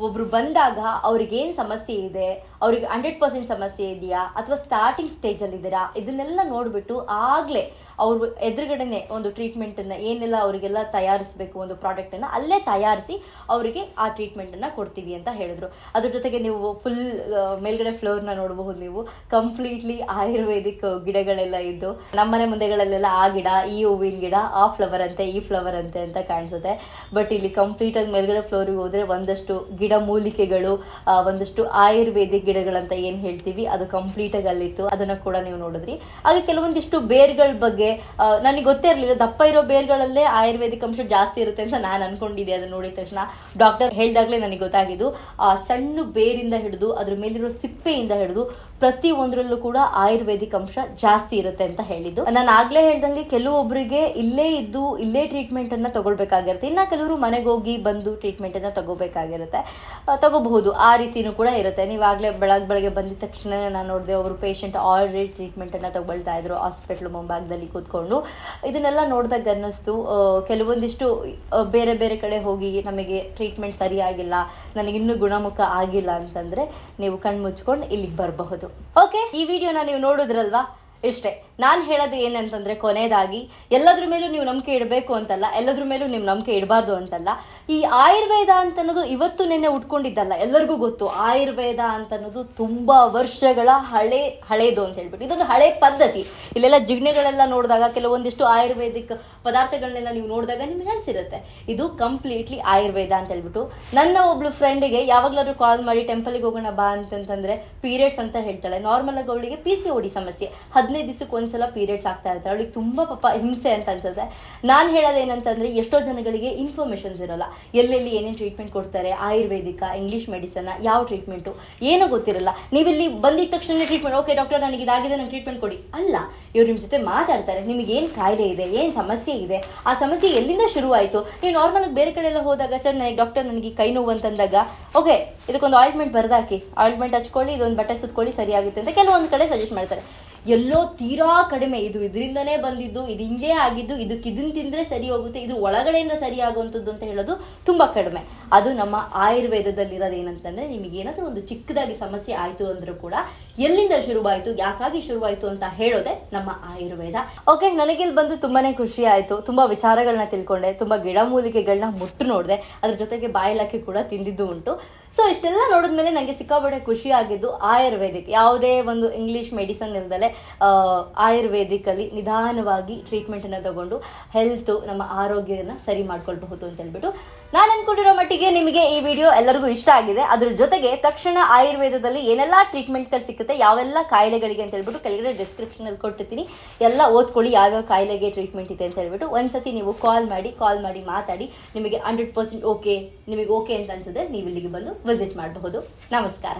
ಒಬ್ರು ಬಂದಾಗ ಅವ್ರಿಗೆ ಏನು ಸಮಸ್ಯೆ ಇದೆ, ಅವ್ರಿಗೆ ಹಂಡ್ರೆಡ್ ಪರ್ಸೆಂಟ್ ಸಮಸ್ಯೆ ಇದೆಯಾ, ಅಥವಾ ಸ್ಟಾರ್ಟಿಂಗ್ ಸ್ಟೇಜಲ್ಲಿ ಇದ್ದೀರಾ ಇದನ್ನೆಲ್ಲ ನೋಡಿಬಿಟ್ಟು ಆಗಲೇ ಅವ್ರ ಎದುರುಗಡೆನೆ ಒಂದು ಟ್ರೀಟ್ಮೆಂಟನ್ನು ಏನೆಲ್ಲ ಅವರಿಗೆಲ್ಲ ತಯಾರಿಸಬೇಕು ಒಂದು ಪ್ರಾಡಕ್ಟನ್ನು ಅಲ್ಲೇ ತಯಾರಿಸಿ ಅವರಿಗೆ ಆ ಟ್ರೀಟ್ಮೆಂಟನ್ನು ಕೊಡ್ತೀವಿ ಅಂತ ಹೇಳಿದ್ರು. ಅದ್ರ ಜೊತೆಗೆ ನೀವು ಫುಲ್ ಮೇಲ್ಗಡೆ ಫ್ಲೋರ್ನ ನೋಡಬಹುದು ನೀವು. ಕಂಪ್ಲೀಟ್ಲಿ ಆಯುರ್ವೇದಿಕ್ ಗಿಡಗಳೆಲ್ಲ ಇದ್ದು ನಮ್ಮನೆ ಮುಂದೆಗಳಲ್ಲೆಲ್ಲ ಆ ಗಿಡ ಈ ಹೂವಿನ ಗಿಡ ಆ ಫ್ಲವರ್ ಅಂತೆ ಈ ಫ್ಲವರ್ ಅಂತೆ ಅಂತ ಕಾಣಿಸುತ್ತೆ. ಬಟ್ ಇಲ್ಲಿ ಕಂಪ್ಲೀಟ್ ಆಗಿ ಮೇಲ್ಗಡೆ ಫ್ಲೋರಿಗೆ ಹೋದ್ರೆ ಒಂದಷ್ಟು ಗಿಡ ಮೂಲಿಕೆಗಳು ಆ, ಒಂದಷ್ಟು ಆಯುರ್ವೇದಿಕ್ ಗಿಡಗಳಂತ ಏನು ಹೇಳ್ತೀವಿ ಅದು ಕಂಪ್ಲೀಟ್ ಆಗಿ ಅಲ್ಲಿತ್ತು. ಅದನ್ನ ಕೂಡ ನೀವು ನೋಡಿದ್ರಿ. ಹಾಗೆ ಕೆಲವೊಂದಿಷ್ಟು ಬೇರ್ಗಳ ಬಗ್ಗೆ ಆ, ನನಗೆ ಗೊತ್ತೇ ಇರಲಿಲ್ಲ ದಪ್ಪ ಇರೋ ಬೇರ್ಗಳಲ್ಲೇ ಆಯುರ್ವೇದಿಕ್ ಅಂಶ ಜಾಸ್ತಿ ಇರುತ್ತೆ ಅಂತ ನಾನು ಅನ್ಕೊಂಡಿದ್ದೆ ಅದನ್ನ ನೋಡಿದ ತಕ್ಷಣ. ಡಾಕ್ಟರ್ ಹೇಳಿದಾಗಲೇ ನನಗೆ ಗೊತ್ತಾಗಿದ್ದು ಆ ಸಣ್ಣ ಬೇರಿಂದ ಹಿಡಿದು ಅದ್ರ ಮೇಲಿರೋ ಸಿಪ್ಪೆಯಿಂದ ಹಿಡಿದು ಪ್ರತಿ ಒಂದರಲ್ಲೂ ಕೂಡ ಆಯುರ್ವೇದಿಕ್ ಅಂಶ ಜಾಸ್ತಿ ಇರುತ್ತೆ ಅಂತ ಹೇಳಿದ್ದು. ನಾನು ಆಗ್ಲೇ ಹೇಳ್ದಂಗೆ ಕೆಲವೊಬ್ಬರಿಗೆ ಇಲ್ಲೇ ಇದ್ದು, ಇಲ್ಲೇ ಟ್ರೀಟ್ಮೆಂಟ್ ಅನ್ನ ತಗೊಳ್ಬೇಕಾಗಿರುತ್ತೆ. ಇನ್ನ ಕೆಲವರು ಮನೆಗೆ ಹೋಗಿ ಬಂದು ಟ್ರೀಟ್ಮೆಂಟ್ ಅನ್ನ ತಗೋಬೇಕಾಗಿರುತ್ತೆ ತಗೋಬಹುದು. ಆ ರೀತಿನೂ ಕೂಡ ಇರುತ್ತೆ. ನೀವಾಗ್ಲೇ ಬೆಳಗ್ಗೆ ಬೆಳಗ್ಗೆ ಬಂದಿದ ತಕ್ಷಣ ನಾನು ನೋಡಿದೆ, ಅವರು ಪೇಷಂಟ್ ಆಲ್ರೆಡಿ ಟ್ರೀಟ್ಮೆಂಟ್ ಅನ್ನ ತಗೊಳ್ತಾ ಇದ್ರು ಹಾಸ್ಪಿಟ್ಲ್ ಮುಂಭಾಗದಲ್ಲಿ ಕೂತ್ಕೊಂಡು. ಇದನ್ನೆಲ್ಲ ನೋಡಿದಾಗ ಅನ್ನಿಸ್ತು ಕೆಲವೊಂದಿಷ್ಟು ಬೇರೆ ಬೇರೆ ಕಡೆ ಹೋಗಿ ನಮಗೆ ಟ್ರೀಟ್ಮೆಂಟ್ ಸರಿಯಾಗಿಲ್ಲ, ನನಗಿನ್ನೂ ಗುಣಮುಖ ಆಗಿಲ್ಲ ಅಂತಂದ್ರೆ ನೀವು ಕಣ್ಮುಚ್ಕೊಂಡು ಇಲ್ಲಿಗೆ ಬರಬಹುದು. ಓಕೆ ಈ ವಿಡಿಯೋನ ನೀವು ನೋಡಿದ್ರಲ್ವಾ? ಇಷ್ಟೇ. ನಾನು ಹೇಳೋದು ಏನಂತಂದ್ರೆ ಕೊನೆಯದಾಗಿ, ಎಲ್ಲದ್ರ ಮೇಲೂ ನೀವು ನಂಬಿಕೆ ಇಡಬೇಕು ಅಂತಲ್ಲ, ಎಲ್ಲದ್ರ ಮೇಲೂ ನೀವು ನಂಬಿಕೆ ಇಡಬಾರ್ದು ಅಂತಲ್ಲ ಈ ಆಯುರ್ವೇದ ಅಂತ ಅನ್ನೋದು ಇವತ್ತು ನಿನ್ನೆ ಉಟ್ಕೊಂಡಿದ್ದಲ್ಲ, ಎಲ್ಲರಿಗೂ ಗೊತ್ತು. ಆಯುರ್ವೇದ ಅಂತ ಅನ್ನೋದು ತುಂಬಾ ವರ್ಷಗಳ ಹಳೆ, ಹಳೇದು ಅಂತ ಹೇಳ್ಬಿಟ್ಟು. ಇದೊಂದು ಹಳೆ ಪದ್ಧತಿ. ಇಲ್ಲೆಲ್ಲ ಜಿಗ್ಣೆಗಳೆಲ್ಲ ನೋಡಿದಾಗ, ಕೆಲವೊಂದಿಷ್ಟು ಆಯುರ್ವೇದಿಕ್ ಪದಾರ್ಥಗಳನ್ನೆಲ್ಲ ನೀವು ನೋಡಿದಾಗ ನಿಮ್ಗೆ ಅನ್ಸಿರುತ್ತೆ. ಇದು ಕಂಪ್ಲೀಟ್ಲಿ ಆಯುರ್ವೇದ ಅಂತ ಹೇಳ್ಬಿಟ್ಟು. ನನ್ನ ಒಬ್ಳು ಫ್ರೆಂಡಿಗೆ ಯಾವಾಗ್ಲಾದ್ರೂ ಕಾಲ್ ಮಾಡಿ, ಟೆಂಪಲ್ಗೆ ಹೋಗೋಣ ಬಾ ಅಂತಂತಂದ್ರೆ ಪೀರಿಯಡ್ಸ್ ಅಂತ ಹೇಳ್ತಾಳೆ. ನಾರ್ಮಲ್ ಆಗಿ ಅವಳಿಗೆ ಪಿ ಸಿ ಓಡಿ ಸಮಸ್ಯೆ. ಹದಿನೈದು ದಿವಸಕ್ಕೆ ಒಂದ್ಸಲ ಪೀರಿಯಡ್ಸ್ ಆಗ್ತಾ ಇರ್ತಾರೆ ಅವಳಿಗೆ ತುಂಬಾ ಪಾಪ ಹಿಂಸೆ ಅಂತ ಅನ್ಸುತ್ತೆ. ನಾನು ಹೇಳೋದೇನಂತಂದ್ರೆ, ಎಷ್ಟೋ ಜನಗಳಿಗೆ ಇನ್ಫಾರ್ಮೇಶನ್ಸ್ ಇರಲ್ಲ. ಎಲ್ಲೆಲ್ಲಿ ಏನೇನು ಟ್ರೀಟ್ಮೆಂಟ್ ಕೊಡ್ತಾರೆ, ಆಯುರ್ವೇದಿಕ ಇಂಗ್ಲಿಷ್ ಮೆಡಿಸನ್ ಯಾವ ಟ್ರೀಟ್ಮೆಂಟು ಏನೂ ಗೊತ್ತಿರಲ್ಲ. ನೀವಿಲ್ಲಿ ಬಂದಿದ ತಕ್ಷಣ ಟ್ರೀಟ್ಮೆಂಟ್ ಓಕೆ ಡಾಕ್ಟರ್ ನನಗೆ ಇದಾಗಿದೆ, ನಂಗೆ ಟ್ರೀಟ್ಮೆಂಟ್ ಕೊಡಿ. ಅಲ್ಲ, ಇವ್ರು ನಿಮ್ಮ ಜೊತೆ ಮಾತಾಡ್ತಾರೆ, ನಿಮಗೆ ಏನು ಕಾಯಿಲೆ ಇದೆ, ಏನು ಸಮಸ್ಯೆ ಇದೆ, ಆ ಸಮಸ್ಯೆ ಎಲ್ಲಿಂದ ಶುರುವಾಯಿತು? ನೀವು ನಾರ್ಮಲ್ ಬೇರೆ ಕಡೆ ಎಲ್ಲ ಹೋದಾಗ, ಸರ್, ನನಗೆ ಡಾಕ್ಟರ್ ನನಗೆ ಕೈ ನೋವು ಅಂತಂದಾಗ ಓಕೆ ಇದಕ್ಕೊಂದು ಆಯಿಂಟ್ಮೆಂಟ್ ಬರ್ದಾಕಿ ಆಯಿಂಟ್ಮೆಂಟ್ ಹಚ್ಕೊಳ್ಳಿ, ಇದೊಂದು ಬಟ್ಟೆ ಸುತ್ಕೊಳ್ಳಿ, ಸರಿಯಾಗುತ್ತೆ ಅಂತ ಕೆಲವೊಂದು ಕಡೆ ಸಜೆಸ್ಟ್ ಮಾಡ್ತಾರೆ. ಎಲ್ಲೋ ತೀರಾ ಕಡಿಮೆ. ಇದು ಇದರಿಂದನೇ ಬಂದಿದ್ದು, ಇದು ಹಿಂಗೆ ಆಗಿದ್ದು, ಇದಕ್ಕೆ ಇದನ್ನ ತಿಂದ್ರೆ ಸರಿ ಹೋಗುತ್ತೆ, ಇದು ಒಳಗಡೆಯಿಂದ ಸರಿ ಅಂತ ಹೇಳೋದು ತುಂಬಾ ಕಡಿಮೆ. ಅದು ನಮ್ಮ ಆಯುರ್ವೇದದಲ್ಲಿರೋದು ಏನಂತಂದ್ರೆ ನಿಮಗೆ ಏನಾದರೂ ಒಂದು ಚಿಕ್ಕದಾಗಿ ಸಮಸ್ಯೆ ಆಯ್ತು ಅಂದ್ರೂ ಕೂಡ ಎಲ್ಲಿಂದ ಶುರುವಾಯಿತು, ಯಾಕಾಗಿ ಶುರುವಾಯಿತು ಅಂತ ಹೇಳೋದೆ ನಮ್ಮ ಆಯುರ್ವೇದ. ಓಕೆ ನನಗಿಲ್ಲಿ ಬಂದು ತುಂಬಾನೇ ಖುಷಿ ಆಯಿತು. ತುಂಬಾ ವಿಚಾರಗಳನ್ನ ತಿಳ್ಕೊಂಡೆ, ತುಂಬಾ ಗಿಡಮೂಲಿಕೆಗಳನ್ನ ಮುಟ್ಟು ನೋಡಿದೆ. ಅದ್ರ ಜೊತೆಗೆ ಬಾಯಿಲಕ್ಕಿ ಕೂಡ ತಿಂದಿದ್ದು ಉಂಟು. ಸೊ ಇಷ್ಟೆಲ್ಲ ನೋಡಿದ್ಮೇಲೆ ನನಗೆ ಸಿಕ್ಕಾಬಡೆ ಖುಷಿ ಆಗಿದ್ದು ಆಯುರ್ವೇದಿಕ್. ಯಾವುದೇ ಒಂದು ಇಂಗ್ಲಿಷ್ ಮೆಡಿಸನ್ ಇಲ್ದಲೆ ಆಯುರ್ವೇದಿಕ್ ಅಲ್ಲಿ ನಿಧಾನವಾಗಿ ಟ್ರೀಟ್ಮೆಂಟ್ ಅನ್ನ ತಗೊಂಡು ಹೆಲ್ತ್ ನಮ್ಮ ಆರೋಗ್ಯನ ಸರಿ ಮಾಡ್ಕೊಳ್ಬಹುದು ಅಂತ ಹೇಳ್ಬಿಟ್ಟು ನಾನು ಅನ್ಕೊಂಡಿರೋ ಮಟ್ಟಿಗೆ ನಿಮಗೆ ಈ ವಿಡಿಯೋ ಎಲ್ಲರಿಗೂ ಇಷ್ಟ ಆಗಿದೆ. ಅದ್ರ ಜೊತೆಗೆ ತಕ್ಷಣ ಆಯುರ್ವೇದದಲ್ಲಿ ಏನೆಲ್ಲ ಟ್ರೀಟ್ಮೆಂಟ್ಗಳು ಸಿಗುತ್ತೆ ಯಾವೆಲ್ಲ ಕಾಯಿಲೆಗಳಿಗೆ ಅಂತ ಹೇಳ್ಬಿಟ್ಟು ಕೆಳಗಡೆ ಡಿಸ್ಕ್ರಿಪ್ಷನ್ ಅಲ್ಲಿ ಕೊಟ್ಟಿರ್ತೀನಿ. ಎಲ್ಲ ಓದ್ಕೊಳ್ಳಿ ಯಾವ್ಯಾವ ಕಾಯಿಲೆಗೆ ಟ್ರೀಟ್ಮೆಂಟ್ ಇದೆ ಅಂತ ಹೇಳ್ಬಿಟ್ಟು. ಒಂದ್ಸತಿ ನೀವು ಕಾಲ್ ಮಾಡಿ ಕಾಲ್ ಮಾಡಿ ಮಾತಾಡಿ, ನಿಮಗೆ ಹಂಡ್ರೆಡ್ ಪರ್ಸೆಂಟ್ ಓಕೆ ನಿಮಗೆ ಓಕೆ ಅಂತ ಅನ್ಸಿದ್ರೆ ನೀವು ಇಲ್ಲಿಗೆ ಬಂದು ವಿಸಿಟ್ ಮಾಡಬಹುದು. ನಮಸ್ಕಾರ.